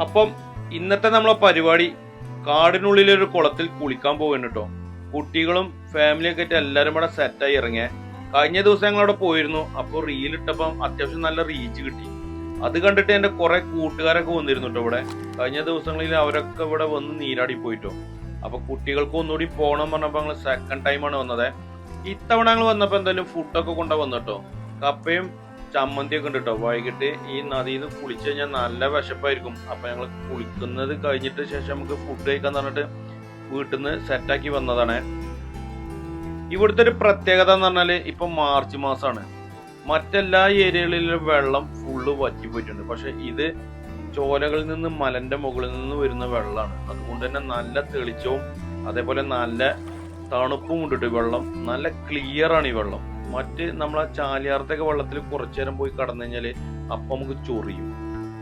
അപ്പം ഇന്നത്തെ നമ്മളെ പരിപാടി കാടിനുള്ളിലെ ഒരു കുളത്തിൽ കുളിക്കാൻ പോകുന്നു കേട്ടോ കുട്ടികളും ഫാമിലിയൊക്കെ ആയിട്ട് എല്ലാവരും കൂടെ സെറ്റായി ഇറങ്ങിയ. കഴിഞ്ഞ ദിവസം ഞങ്ങൾ അവിടെ പോയിരുന്നു. അപ്പോൾ റീൽ ഇട്ടപ്പം അത്യാവശ്യം നല്ല റീച്ച് കിട്ടി. അത് കണ്ടിട്ട് എന്റെ കുറെ കൂട്ടുകാരൊക്കെ വന്നിരുന്നു കേട്ടോ ഇവിടെ. കഴിഞ്ഞ ദിവസങ്ങളിൽ അവരൊക്കെ ഇവിടെ വന്ന് നീരാടി പോയിട്ടോ. അപ്പൊ കുട്ടികൾക്ക് ഒന്നുകൂടി പോകണം പറഞ്ഞപ്പോൾ ഞങ്ങൾ സെക്കൻഡ് ടൈമാണ് വന്നത്. ഇത്തവണ ഞങ്ങൾ വന്നപ്പോൾ എന്തായാലും ഫുഡൊക്കെ കൊണ്ടുവന്നു കേട്ടോ കപ്പയും ചമ്മന്തിയൊക്കെ ഉണ്ട് കേട്ടോ വൈകിട്ട് ഈ നദിയിൽ നിന്ന് കുളിച്ചു കഴിഞ്ഞാൽ നല്ല വിശപ്പായിരിക്കും. അപ്പൊ ഞങ്ങൾ കുളിക്കുന്നത് കഴിഞ്ഞിട്ട് ശേഷം നമുക്ക് ഫുഡ് കഴിക്കാൻ പറഞ്ഞിട്ട് വീട്ടിൽ നിന്ന് സെറ്റാക്കി വന്നതാണ്. ഇവിടുത്തെ ഒരു പ്രത്യേകത എന്ന് പറഞ്ഞാൽ ഇപ്പൊ മാർച്ച് മാസമാണ് മറ്റെല്ലാ ഏരിയകളിലും വെള്ളം ഫുള്ള് വറ്റി പോയിട്ടുണ്ട്. പക്ഷെ ഇത് ചോലകളിൽ നിന്ന് മലന്റെ മുകളിൽ നിന്ന് വരുന്ന വെള്ളമാണ് അതുകൊണ്ട് തന്നെ നല്ല തെളിച്ചവും അതേപോലെ നല്ല തണുപ്പും കൊണ്ടിട്ട് വെള്ളം നല്ല ക്ലിയർ ആണ് ഈ വെള്ളം. മറ്റ് നമ്മളെ ചാലിയാറത്തൊക്കെ വെള്ളത്തിൽ കുറച്ചു നേരം പോയി കടന്നു കഴിഞ്ഞാൽ അപ്പം നമുക്ക് ചൊറിയും.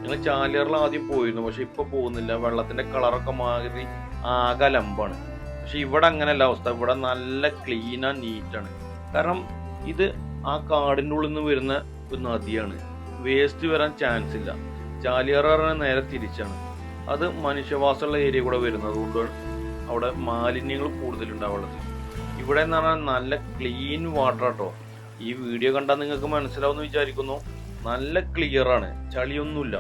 ഞങ്ങൾ ചാലിയാറിൽ ആദ്യം പോയിരുന്നു പക്ഷെ ഇപ്പൊ പോകുന്നില്ല. വെള്ളത്തിന്റെ കളറൊക്കെ മാറി ആകെ ലമ്പാണ് പക്ഷെ ഇവിടെ അങ്ങനെയല്ല അവസ്ഥ. ഇവിടെ നല്ല ക്ലീൻ ആൻഡ് നീറ്റാണ് കാരണം ഇത് ആ കാടിന്റെ ഉള്ളിൽ നിന്ന് വരുന്ന ഒരു നദിയാണ്. വേസ്റ്റ് വരാൻ ചാൻസ് ഇല്ല. ചാലിയാർ പറഞ്ഞാൽ നേരെ തിരിച്ചാണ്. അത് മനുഷ്യവാസമുള്ള ഏരിയ കൂടെ വരുന്നത്. അതുകൊണ്ട് അവിടെ മാലിന്യങ്ങൾ കൂടുതലുണ്ട് ആ വെള്ളത്തിൽ ഇവിടെ എന്ന് പറഞ്ഞാൽ നല്ല ക്ലീൻ വാട്ടർ കേട്ടോ ഈ വീഡിയോ കണ്ടാൽ നിങ്ങൾക്ക് മനസ്സിലാവുമെന്ന് വിചാരിക്കുന്നു. നല്ല ക്ലിയർ ആണ്. ചളിയൊന്നുമില്ല.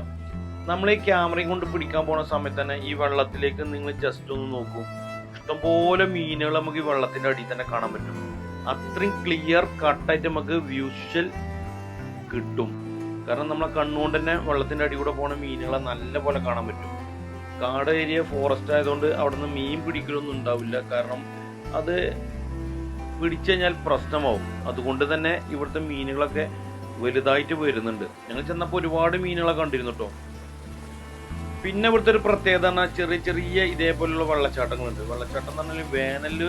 നമ്മൾ ഈ ക്യാമറയും കൊണ്ട് പിടിക്കാൻ പോണ സമയത്ത് തന്നെ ഈ വെള്ളത്തിലേക്ക് നിങ്ങൾ ജസ്റ്റ് ഒന്ന് നോക്കൂ. ഇഷ്ടംപോലെ മീനുകൾ നമുക്ക് ഈ വെള്ളത്തിന്റെ അടിയിൽ തന്നെ കാണാൻ പറ്റും. അത്രയും ക്ലിയർ കട്ടായിട്ട് നമുക്ക് വ്യൂഷ്വൽ കിട്ടും. കാരണം നമ്മളെ കണ്ണുകൊണ്ട് തന്നെ വെള്ളത്തിന്റെ അടി കൂടെ പോണ മീനുകളെ നല്ല പോലെ കാണാൻ പറ്റും. കാട് ഏരിയ ഫോറസ്റ്റ് ആയതുകൊണ്ട് അവിടെ നിന്ന് മീൻ പിടിക്കലൊന്നും ഉണ്ടാവില്ല. കാരണം അത് പിടിച്ചു കഴിഞ്ഞാൽ പ്രശ്നമാവും. അതുകൊണ്ട് തന്നെ ഇവിടുത്തെ മീനുകളൊക്കെ വലുതായിട്ട് വരുന്നുണ്ട്. ഞങ്ങൾ ചെന്നപ്പോൾ ഒരുപാട് മീനുകളെ കണ്ടിരുന്നു കേട്ടോ പിന്നെ ഇവിടുത്തെ ഒരു പ്രത്യേകത പറഞ്ഞാൽ ചെറിയ ചെറിയ ഇതേപോലുള്ള വെള്ളച്ചാട്ടങ്ങളുണ്ട്. വെള്ളച്ചാട്ടം എന്ന് പറഞ്ഞാൽ വേനൽ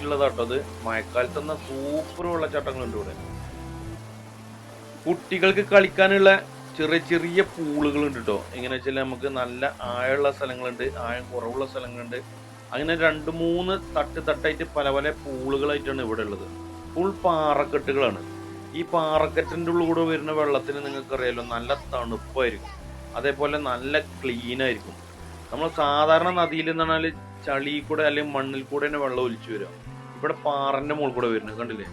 ഉള്ളതാട്ടോ അത്. മഴക്കാലത്ത് തന്നെ സൂപ്പർ വെള്ളച്ചാട്ടങ്ങളുണ്ട് ഇവിടെ. കുട്ടികൾക്ക് കളിക്കാനുള്ള ചെറിയ ചെറിയ പൂളുകളുണ്ട് കേട്ടോ എങ്ങനെ വെച്ചാൽ നമുക്ക് നല്ല ആഴമുള്ള സ്ഥലങ്ങളുണ്ട്. ആഴം കുറവുള്ള സ്ഥലങ്ങളുണ്ട്. അങ്ങനെ രണ്ട് മൂന്ന് തട്ട് തട്ടായിട്ട് പല പല പൂളുകളായിട്ടാണ് ഇവിടെ ഉള്ളത്. ഫുൾ പാറക്കെട്ടുകളാണ്. ഈ പാറക്കെട്ടിന്റെ ഉള്ളിൽ കൂടെ വരുന്ന വെള്ളത്തിന് നിങ്ങൾക്കറിയാലോ നല്ല തണുപ്പായിരിക്കും. അതേപോലെ നല്ല ക്ലീൻ ആയിരിക്കും. നമ്മൾ സാധാരണ നദിയിൽ എന്ന് പറഞ്ഞാൽ ചളി കൂടെ അല്ലെങ്കിൽ മണ്ണിൽ കൂടെ തന്നെ വെള്ളം ഒലിച്ചു വരിക. ഇവിടെ പാറന്റെ മുകളിൽ കൂടെ വരുന്നത് കണ്ടില്ലേ?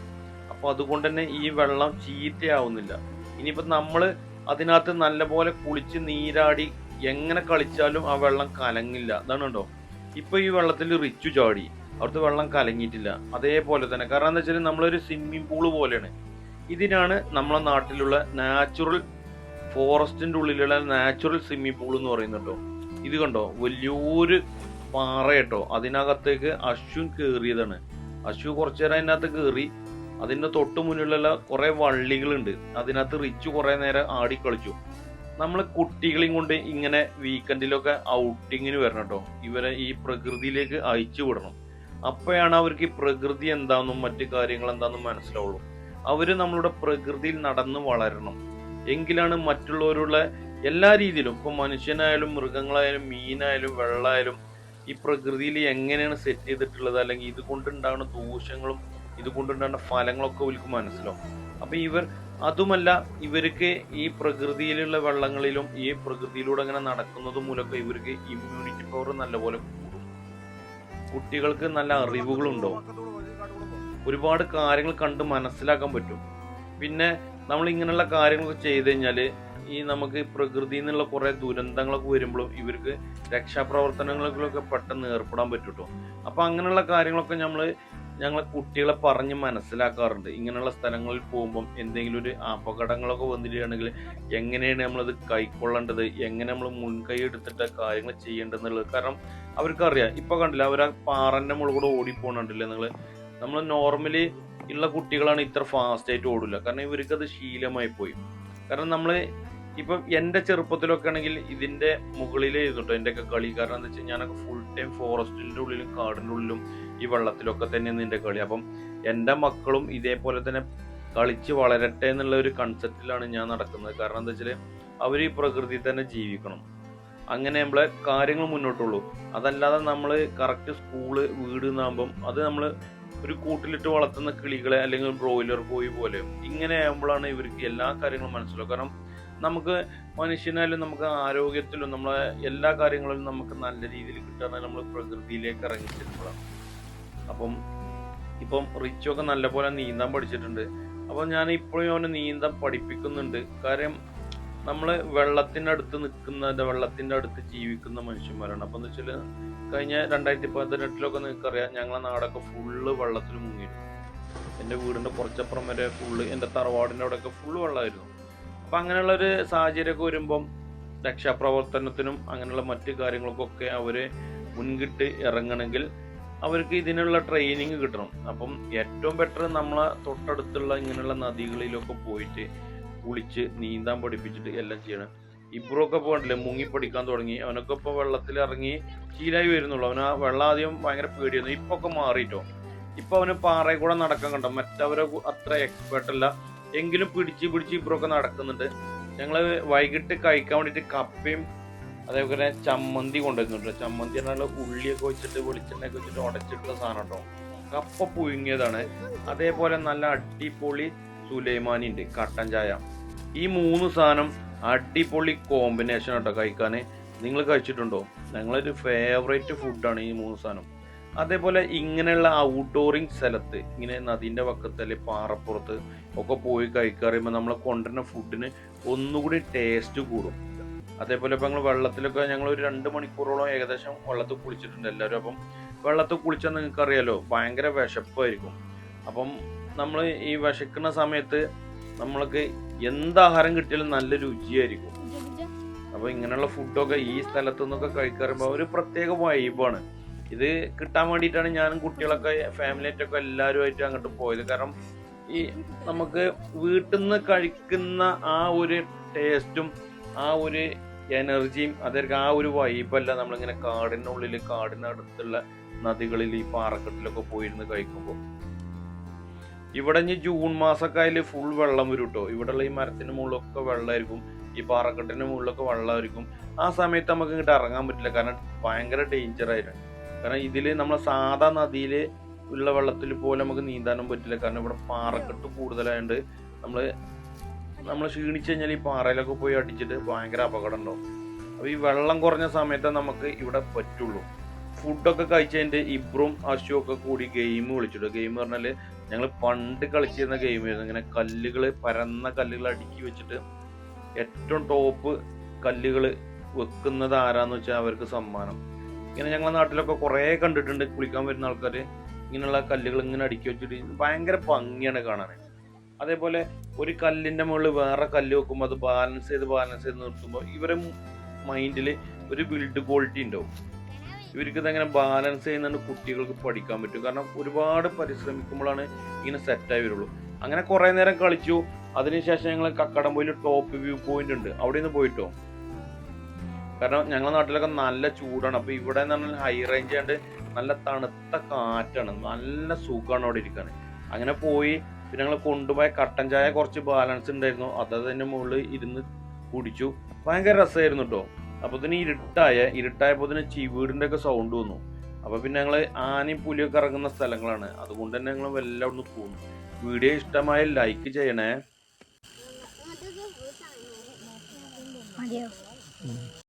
അപ്പോൾ അതുകൊണ്ട് തന്നെ ഈ വെള്ളം ചീത്തയാവുന്നില്ല. ഇനിയിപ്പോൾ നമ്മൾ അതിനകത്ത് നല്ലപോലെ കുളിച്ച് നീരാടി എങ്ങനെ കളിച്ചാലും ആ വെള്ളം കലങ്ങില്ല. അതാണ് കണ്ടോ? ഇപ്പൊ ഈ വെള്ളത്തിൽ റിച്ചു ചാടി. അവിടുത്തെ വെള്ളം കലങ്ങിയിട്ടില്ല. അതേപോലെ തന്നെ. കാരണം എന്താ വെച്ചാൽ നമ്മളൊരു സ്വിമ്മിംഗ് പൂൾ പോലെയാണ്. ഇതിനാണ് നമ്മളെ നാട്ടിലുള്ള നാച്ചുറൽ ഫോറസ്റ്റിന്റെ ഉള്ളിലുള്ള നാച്ചുറൽ സ്വിമ്മിംഗ് പൂൾ എന്ന് പറയുന്നുണ്ടോ? ഇത് കണ്ടോ? വലിയൊരു പാറ കേട്ടോ അതിനകത്തേക്ക് അശ്വിൻ കയറിയതാണ് അശ്വു കുറച്ചു നേരം അതിനകത്ത് കയറി അതിന്റെ തൊട്ട് മുന്നിലുള്ള കുറെ വള്ളികളുണ്ട്. അതിനകത്ത് റിച്ച് കുറെ നേരം ആടി കളിച്ചു നമ്മൾ കുട്ടികളെയും കൊണ്ട് ഇങ്ങനെ വീക്കെൻഡിലൊക്കെ ഔട്ടിങ്ങിന് വരണം കേട്ടോ ഇവരെ ഈ പ്രകൃതിയിലേക്ക് അയച്ചു വിടണം. അപ്പോഴാണ് അവർക്ക് ഈ പ്രകൃതി എന്താണെന്നും മറ്റു കാര്യങ്ങൾ എന്താണെന്നും മനസ്സിലാവുള്ളൂ. അവർ നമ്മളുടെ പ്രകൃതിയിൽ നടന്ന് വളരണം. എങ്കിലാണ് മറ്റുള്ളവരുള്ള എല്ലാ രീതിയിലും ഇപ്പോൾ മനുഷ്യനായാലും മൃഗങ്ങളായാലും മീനായാലും വെള്ളമായാലും ഈ പ്രകൃതിയിൽ എങ്ങനെയാണ് സെറ്റ് ചെയ്തിട്ടുള്ളത് അല്ലെങ്കിൽ ഇത് കൊണ്ടുണ്ടാകുന്ന ദൂഷ്യങ്ങളും ഇത് കൊണ്ടുണ്ടാകുന്ന ഫലങ്ങളൊക്കെ ഇവർക്ക് മനസ്സിലാവും. അപ്പൊ ഇവർ അതുമല്ല ഇവർക്ക് ഈ പ്രകൃതിയിലുള്ള വെള്ളങ്ങളിലും ഈ പ്രകൃതിയിലൂടെ അങ്ങനെ നടക്കുന്നത് മൂലമൊക്കെ ഇവർക്ക് ഇമ്മ്യൂണിറ്റി പവർ നല്ലപോലെ കൂടും. കുട്ടികൾക്ക് നല്ല അറിവുകളുണ്ടോ? ഒരുപാട് കാര്യങ്ങൾ കണ്ട് മനസ്സിലാക്കാൻ പറ്റും. പിന്നെ നമ്മൾ ഇങ്ങനെയുള്ള കാര്യങ്ങളൊക്കെ ചെയ്ത് കഴിഞ്ഞാൽ ഈ നമുക്ക് പ്രകൃതിയിൽ നിന്നുള്ള കുറെ ദുരന്തങ്ങളൊക്കെ വരുമ്പോഴും ഇവർക്ക് രക്ഷാപ്രവർത്തനങ്ങളിലൊക്കെ പെട്ടെന്ന് ഏർപ്പെടാൻ പറ്റും കേട്ടോ അങ്ങനെയുള്ള കാര്യങ്ങളൊക്കെ നമ്മൾ ഞങ്ങളെ കുട്ടികളെ പറഞ്ഞ് മനസ്സിലാക്കാറുണ്ട്. ഇങ്ങനെയുള്ള സ്ഥലങ്ങളിൽ പോകുമ്പം എന്തെങ്കിലും ഒരു അപകടങ്ങളൊക്കെ വന്നിരിക്കുകയാണെങ്കിൽ എങ്ങനെയാണ് നമ്മളത് കൈക്കൊള്ളേണ്ടത്? എങ്ങനെ നമ്മൾ മുൻകൈ എടുത്തിട്ട് കാര്യങ്ങൾ ചെയ്യേണ്ടതെന്നുള്ളത്? കാരണം അവർക്കറിയാം. ഇപ്പൊ കണ്ടില്ല അവർ ആ പാറന്റെ മുകളിൽ കൂടെ ഓടിപ്പോണുണ്ടല്ലേ നിങ്ങൾ നമ്മൾ നോർമലി ഉള്ള കുട്ടികളാണ് ഇത്ര ഫാസ്റ്റ് ആയിട്ട് ഓടില്ല കാരണം ഇവർക്ക് അത് ശീലമായി പോയി. കാരണം നമ്മൾ ഇപ്പം എന്റെ ചെറുപ്പത്തിലൊക്കെ ആണെങ്കിൽ ഇതിന്റെ കേട്ടോ എന്റെ ഒക്കെ കളി. കാരണം എന്താ വെച്ചാൽ ഞാനൊക്കെ ഫുൾ ടൈം ഫോറസ്റ്റിന്റെ ഉള്ളിലും കാടിന്റെ ഉള്ളിലും ഈ വെള്ളത്തിലൊക്കെ തന്നെയാണ് എന്റെ കളി. അപ്പം എന്റെ മക്കളും ഇതേപോലെ തന്നെ കളിച്ച് വളരട്ടെ എന്നുള്ള ഒരു കൺസെപ്റ്റിലാണ് ഞാൻ നടക്കുന്നത്. കാരണം എന്താ വെച്ചാൽ അവർ ഈ പ്രകൃതി തന്നെ ജീവിക്കണം. അങ്ങനെ നമ്മളെ കാര്യങ്ങൾ മുന്നോട്ടുള്ളൂ അതല്ലാതെ നമ്മൾ കറക്റ്റ് സ്കൂൾ വീട് എന്നാകുമ്പം അത് നമ്മൾ ഒരു കൂട്ടിലിട്ട് വളർത്തുന്ന കിളികളെ അല്ലെങ്കിൽ ബ്രോയിലർ കോഴി പോലെ ഇങ്ങനെ ആകുമ്പോഴാണ് ഇവർക്ക് എല്ലാ കാര്യങ്ങളും മനസ്സിലാവും കാരണം നമുക്ക് മനുഷ്യനായാലും നമുക്ക് ആരോഗ്യത്തിലും നമ്മളെ എല്ലാ കാര്യങ്ങളിലും നമുക്ക് നല്ല രീതിയിൽ കിട്ടുക നമ്മൾ പ്രകൃതിയിലേക്ക് ഇറങ്ങി അപ്പം ഇപ്പം റിച്ചൊക്കെ നല്ലപോലെ നീന്താൻ പഠിച്ചിട്ടുണ്ട്. അപ്പം ഞാൻ ഇപ്പോഴും അവനെ നീന്താൻ പഠിപ്പിക്കുന്നുണ്ട്. കാര്യം നമ്മൾ വെള്ളത്തിന്റെ അടുത്ത് നിൽക്കുന്ന വെള്ളത്തിന്റെ അടുത്ത് ജീവിക്കുന്ന മനുഷ്യന്മാരാണ്. അപ്പം എന്ന് വെച്ചാൽ കഴിഞ്ഞ രണ്ടായിരത്തി പതിനെട്ടിലൊക്കെ നിങ്ങൾക്കറിയാം ഞങ്ങളെ നാടൊക്കെ ഫുള്ള് വെള്ളത്തിൽ മുങ്ങിയിരുന്നു. എന്റെ വീടിന്റെ കുറച്ചപ്പുറം വരെ ഫുള്ള് എന്റെ തറവാടിന്റെ അവിടെയൊക്കെ ഫുള്ള് വെള്ളമായിരുന്നു. അപ്പം അങ്ങനെയുള്ളൊരു സാഹചര്യമൊക്കെ വരുമ്പം രക്ഷാപ്രവർത്തനത്തിനും അങ്ങനെയുള്ള മറ്റു കാര്യങ്ങൾക്കൊക്കെ അവർ മുൻകിട്ട് ഇറങ്ങണമെങ്കിൽ അവർക്ക് ഇതിനുള്ള ട്രെയിനിങ് കിട്ടണം. അപ്പം ഏറ്റവും ബെറ്റർ നമ്മളെ തൊട്ടടുത്തുള്ള ഇങ്ങനെയുള്ള നദികളിലൊക്കെ പോയിട്ട് കുളിച്ച് നീന്താൻ പഠിപ്പിച്ചിട്ട് എല്ലാം ചെയ്യണം. ഇപ്പുറമൊക്കെ പോകണ്ടില്ലേ? മുങ്ങി പഠിക്കാൻ തുടങ്ങി. അവനൊക്കെ ഇപ്പോൾ വെള്ളത്തിൽ ഇറങ്ങി ശീലായി വരുന്നുള്ളൂ. അവന് ആ വെള്ളം ആദ്യം ഭയങ്കര പേടിയായിരുന്നു. ഇപ്പൊ ഒക്കെ മാറിയിട്ടോ ഇപ്പൊ അവന് പാറയിൽ കൂടെ നടക്കാൻ കണ്ടോ? മറ്റവരെ അത്ര എക്സ്പേർട്ട് അല്ല. എങ്കിലും പിടിച്ച് പിടിച്ച് ഇബ്രൊക്കെ നടക്കുന്നുണ്ട്. ഞങ്ങൾ വൈകിട്ട് കഴിക്കാൻ വേണ്ടിയിട്ട് കപ്പയും അതേപോലെ ചമ്മന്തി കൊണ്ടുവരുന്നുണ്ട് ചമ്മന്തി പറഞ്ഞാൽ ഉള്ളിയൊക്കെ വെച്ചിട്ട് വെളിച്ചെണ്ണയൊക്കെ വെച്ചിട്ട് ഉടച്ചിട്ടുള്ള സാധനം കേട്ടോ. കപ്പ പുഴുങ്ങിയതാണ്. അതേപോലെ നല്ല അടിപൊളി സുലൈമാനി ഉണ്ട് കട്ടൻ ചായ. ഈ മൂന്ന് സാധനം അടിപൊളി കോമ്പിനേഷൻ കേട്ടോ കഴിക്കാൻ നിങ്ങൾ കഴിച്ചിട്ടുണ്ടോ? ഞങ്ങളൊരു ഫേവറേറ്റ് ഫുഡാണ് ഈ മൂന്ന് സാധനം. അതേപോലെ ഇങ്ങനെയുള്ള ഔട്ട്ഡോറിങ് സ്ഥലത്ത് ഇങ്ങനെ നദീന്റെ വക്കത്ത് അല്ലെങ്കിൽ പാറപ്പുറത്ത് ഒക്കെ പോയി കഴിക്കാറിയുമ്പോൾ നമ്മൾ കൊണ്ടുവരുന്ന ഫുഡിന് ഒന്നുകൂടി ടേസ്റ്റ് കൂടും. അതേപോലെ ഇപ്പം ഞങ്ങൾ വെള്ളത്തിലൊക്കെ ഞങ്ങൾ ഒരു രണ്ട് മണിക്കൂറോളം ഏകദേശം വെള്ളത്തിൽ കുളിച്ചിട്ടുണ്ട് എല്ലാവരും. അപ്പം വെള്ളത്തിൽ കുളിച്ചാൽ നിങ്ങൾക്ക് അറിയാലോ ഭയങ്കര വിശപ്പായിരിക്കും. അപ്പം നമ്മൾ ഈ വിശക്കുന്ന സമയത്ത് നമ്മൾക്ക് എന്താഹാരം കിട്ടിയാലും നല്ല രുചിയായിരിക്കും. അപ്പോൾ ഇങ്ങനെയുള്ള ഫുഡൊക്കെ ഈ സ്ഥലത്തു നിന്നൊക്കെ കഴിക്കാറുമ്പോൾ ഒരു പ്രത്യേക വൈബാണ് ഇത് കിട്ടാൻ വേണ്ടിയിട്ടാണ് ഞാനും കുട്ടികളൊക്കെ ഫാമിലിയായിട്ടൊക്കെ എല്ലാവരുമായിട്ട് അങ്ങോട്ട് പോയത്. കാരണം ഈ നമുക്ക് വീട്ടിൽ നിന്ന് കഴിക്കുന്ന ആ ഒരു ടേസ്റ്റും ആ ഒരു എനർജിയും അതായത് ആ ഒരു വൈബല്ല നമ്മളിങ്ങനെ കാടിനുള്ളിൽ കാടിനടുത്തുള്ള നദികളിൽ ഈ പാറക്കെട്ടിലൊക്കെ പോയിരുന്ന് കഴിക്കുമ്പോൾ ഇവിടെ ഇനി ജൂൺ മാസമൊക്കെ അതിൽ ഫുൾ വെള്ളം വരും കേട്ടോ ഇവിടെയുള്ള ഈ മരത്തിന് മുകളിലൊക്കെ വെള്ളമായിരിക്കും ഈ പാറക്കെട്ടിന് മുകളിലൊക്കെ വെള്ളമായിരിക്കും ആ സമയത്ത് നമുക്ക് ഇങ്ങോട്ട് ഇറങ്ങാൻ പറ്റില്ല. കാരണം ഭയങ്കര ഡേഞ്ചർ ആയിരുന്നു. കാരണം ഇതിൽ നമ്മൾ സാധാ നദിയിൽ ഉള്ള വെള്ളത്തിൽ പോലും നമുക്ക് നീന്താനും പറ്റില്ല. കാരണം ഇവിടെ പാറക്കെട്ട് കൂടുതലായതുകൊണ്ട് നമ്മൾ നമ്മൾ ക്ഷീണിച്ചു കഴിഞ്ഞാൽ ഈ പാറയിലൊക്കെ പോയി അടിച്ചിട്ട് ഭയങ്കര അപകടം ഉണ്ടാവും അപ്പോൾ ഈ വെള്ളം കുറഞ്ഞ സമയത്തേ നമുക്ക് ഇവിടെ പറ്റുള്ളൂ. ഫുഡൊക്കെ കഴിച്ചതിന്റെ ഇബ്രും അശു ഒക്കെ കൂടി ഗെയിം കളിച്ചിട്ടു. ഗെയിം പറഞ്ഞാൽ ഞങ്ങൾ പണ്ട് കളിച്ചിരുന്ന ഗെയിമായിരുന്നു ഇങ്ങനെ കല്ലുകൾ പരന്ന കല്ലുകൾ അടുക്കി വെച്ചിട്ട് ഏറ്റവും ടോപ്പ് കല്ലുകൾ വെക്കുന്നത് ആരാന്ന് വെച്ചാൽ അവർക്ക് സമ്മാനം. ഇങ്ങനെ ഞങ്ങളെ നാട്ടിലൊക്കെ കുറേ കണ്ടിട്ടുണ്ട് കുളിക്കാൻ വരുന്ന ആൾക്കാർ ഇങ്ങനെയുള്ള കല്ലുകൾ ഇങ്ങനെ അടുക്കി വെച്ചിട്ട് ഭയങ്കര ഭംഗിയാണ് കാണാൻ. അതേപോലെ ഒരു കല്ലിന്റെ മുകളിൽ വേറെ കല്ല് വെക്കുമ്പോൾ അത് ബാലൻസ് ചെയ്ത് ബാലൻസ് ചെയ്ത് നിർത്തുമ്പോൾ ഇവരെ മൈൻഡിൽ ഒരു ബിൽഡ് ക്വാളിറ്റി ഉണ്ടാവും. ഇവർക്ക് ഇതെങ്ങനെ ബാലൻസ് ചെയ്യുന്നുണ്ട് കുട്ടികൾക്ക് പഠിക്കാൻ പറ്റും. കാരണം ഒരുപാട് പരിശ്രമിക്കുമ്പോഴാണ് ഇങ്ങനെ സെറ്റായി വരുള്ളൂ. അങ്ങനെ കുറേ നേരം കളിച്ചു. അതിനുശേഷം ഞങ്ങൾ കക്കടംപോയിൽ ടോപ്പ് വ്യൂ പോയിന്റ് ഉണ്ട്. അവിടെ നിന്ന് പോയിട്ടോ? കാരണം ഞങ്ങളുടെ നാട്ടിലൊക്കെ നല്ല ചൂടാണ്. അപ്പൊ ഇവിടെ എന്ന് പറഞ്ഞാൽ ഹൈ റേഞ്ച് ആണ്ട് നല്ല തണുത്ത കാറ്റാണ്. നല്ല സുഖമാണ് അവിടെ ഇരിക്കാൻ അങ്ങനെ പോയി പിന്നെ ഞങ്ങൾ കൊണ്ടുപോയ കട്ടൻ ചായ കുറച്ച് ബാലൻസ് ഉണ്ടായിരുന്നു അത് അതിന്റെ മുകളിൽ ഇരുന്ന് കുടിച്ചു. ഭയങ്കര രസമായിരുന്നു കേട്ടോ അപ്പൊ ഇതിന് ഇരുട്ടായ ഇരുട്ടായപ്പോ ഇതിന് ചീവീടിന്റെ ഒക്കെ സൗണ്ട് വന്നു. അപ്പൊ പിന്നെ ഞങ്ങൾ ആനയും പുലിയൊക്കെ ഇറങ്ങുന്ന സ്ഥലങ്ങളാണ്. അതുകൊണ്ട് തന്നെ ഞങ്ങൾ വല്ല അവിടെ പോകുന്നു വീഡിയോ ഇഷ്ടമായ ലൈക്ക് ചെയ്യണേ. മതിയോ?